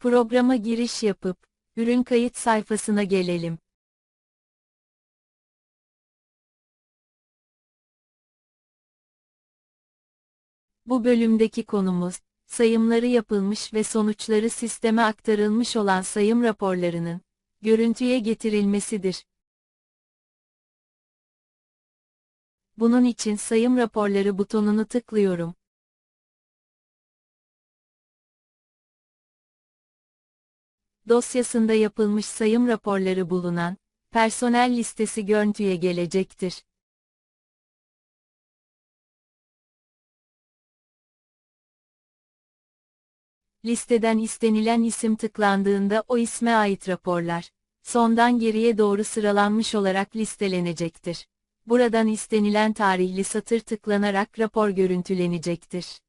Programa giriş yapıp, ürün kayıt sayfasına gelelim. Bu bölümdeki konumuz, sayımları yapılmış ve sonuçları sisteme aktarılmış olan sayım raporlarının, görüntüye getirilmesidir. Bunun için sayım raporları butonunu tıklıyorum. Dosyasında yapılmış sayım raporları bulunan, personel listesi görüntüye gelecektir. Listeden istenilen isim tıklandığında o isme ait raporlar, sondan geriye doğru sıralanmış olarak listelenecektir. Buradan istenilen tarihli satır tıklanarak rapor görüntülenecektir.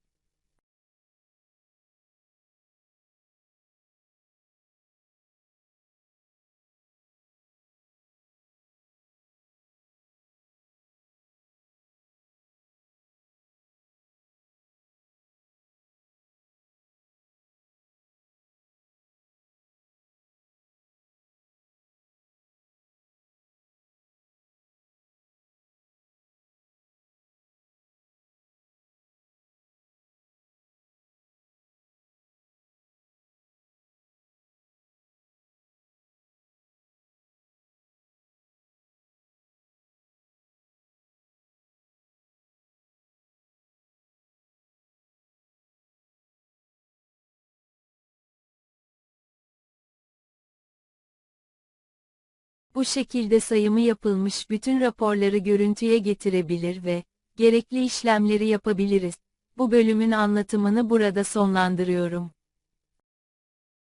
Bu şekilde sayımı yapılmış bütün raporları görüntüye getirebilir ve gerekli işlemleri yapabiliriz. Bu bölümün anlatımını burada sonlandırıyorum.